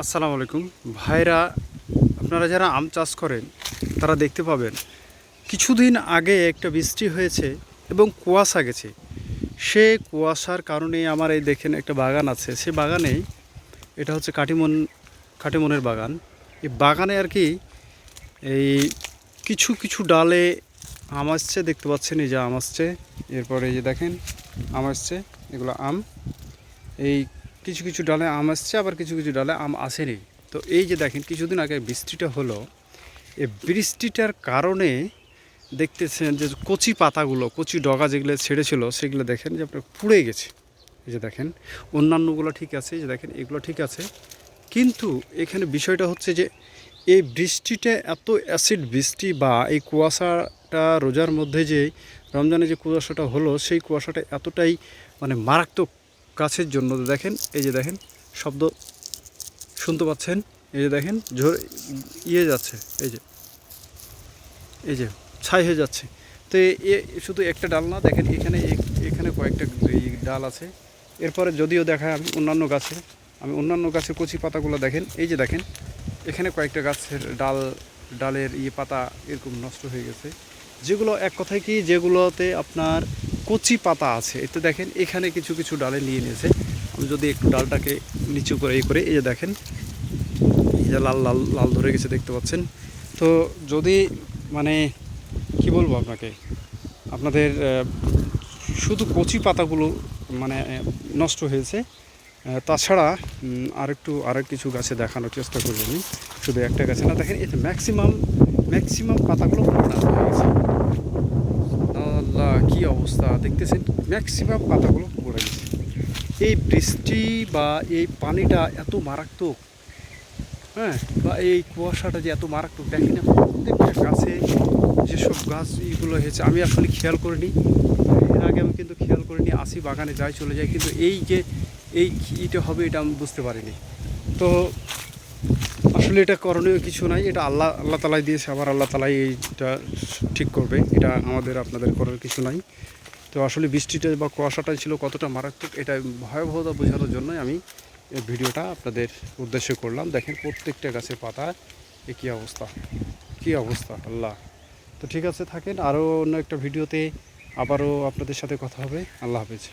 আসসালামু আলাইকুম। ভাইরা, আপনারা যারা আম চাষ করেন, তারা দেখতে পাবেন, কিছুদিন আগে একটা বৃষ্টি হয়েছে এবং কুয়াশা গেছে। সে কুয়াশার কারণে আমার এই দেখেন একটা বাগান আছে। সে বাগানে এটা হচ্ছে কাটিমন, কাটিমনের বাগান। এই বাগানে আর কি এই কিছু কিছু ডালে আম আসছে, দেখতে পাচ্ছেন এই যে আম আসছে। এরপরে এই যে দেখেন, আম আসছে, এগুলো আম। এই কিছু কিছু ডালে আম আসছে, আবার কিছু কিছু ডালে আম আসেনি। তো এই যে দেখেন, কিছুদিন আগে বৃষ্টিটা হলো, এই বৃষ্টিটার কারণে দেখতেছেন যে কচি পাতাগুলো, কচি ডগা যেগুলো ছেড়েছিল, সেগুলো দেখেন যে আপনার পুড়ে গেছে। এই যে দেখেন, অন্যান্যগুলো ঠিক আছে, এই যে দেখেন, এগুলো ঠিক আছে। কিন্তু এখানে বিষয়টা হচ্ছে যে, এই বৃষ্টিটা এত অ্যাসিড বৃষ্টি বা এই কুয়াশাটা রোজার মধ্যে যে, রমজানে যে কুয়াশাটা হলো, সেই কুয়াশাটা এতটাই মানে মারাত্মক গাছের জন্য দেখেন, এই যে দেখেন, শব্দ শুনতে পাচ্ছেন, এই যে দেখেন, ঝোর ইয়ে যাচ্ছে, এই যে এই যে, ছাই হয়ে যাচ্ছে। তো এ শুধু একটা ডাল না, দেখেন এখানে এখানে কয়েকটা ডাল আছে। এরপরে যদিও দেখায় আমি অন্যান্য গাছে, আমি অন্যান্য গাছের কচি পাতাগুলো দেখেন, এই যে দেখেন, এখানে কয়েকটা গাছের ডাল, ডালের ইয়ে পাতা এরকম নষ্ট হয়ে গেছে। যেগুলো এক কথায় কি, যেগুলোতে আপনার কচি পাতা আছে। এতে দেখেন, এখানে কিছু কিছু ডালে নিয়ে নিয়েছে। আমি যদি একটু ডালটাকে নিচু করে এই করে, এই যে দেখেন, এই যে লাল লাল লাল ধরে গেছে দেখতে পাচ্ছেন। তো যদি মানে কি বলব আপনাকে? আপনাদের শুধু কচি পাতাগুলো মানে নষ্ট হয়েছে। তাছাড়া আরেকটু, আরেক কিছু গাছে দেখানোর চেষ্টা করব আমি। শুধু একটা গাছে না, দেখেন, এতে ম্যাক্সিমাম ম্যাক্সিমাম পাতাগুলো পুরো নষ্ট হয়ে গেছে আল্লাহ কি অবস্থা দেখতেছেন ম্যাক্সিমাম পাতাগুলো পড়ে গেছে। এই বৃষ্টি বা এই পানিটা এত মারাত্মক হ্যাঁ বা এই কুয়াশাটা যে এত মারাত্মক দেখেন না, প্রত্যেকটা গাছে যেসব গাছ এইগুলো হয়েছে আমি আসলে খেয়াল করিনি। এর আগে আমি কিন্তু খেয়াল করিনি আসি বাগানে যাই চলে যাই কিন্তু এই যে এই এটা হবে এটা আমি বুঝতে পারিনি। তো আসলে এটা করণীয় কিছু নাই। এটা আল্লাহ আল্লাহ তালাই দিয়েছে, আবার আল্লাহ তালাই এইটা ঠিক করবে। এটা আমাদের, আপনাদের করার কিছু নাই। তো আসলে বৃষ্টিটা বা কুয়াশাটাই ছিল কতটা মারাত্মক, এটা ভয়াবহতা বোঝানোর জন্যই আমি এই ভিডিওটা আপনাদের উদ্দেশ্যে করলাম। দেখেন প্রত্যেকটা গাছের পাতা, এ কী অবস্থা? কী অবস্থা? আল্লাহ। তো ঠিক আছে, থাকেন। আরও অন্য একটা ভিডিওতে আবারও আপনাদের সাথে কথা হবে। আল্লাহ হাফেজ।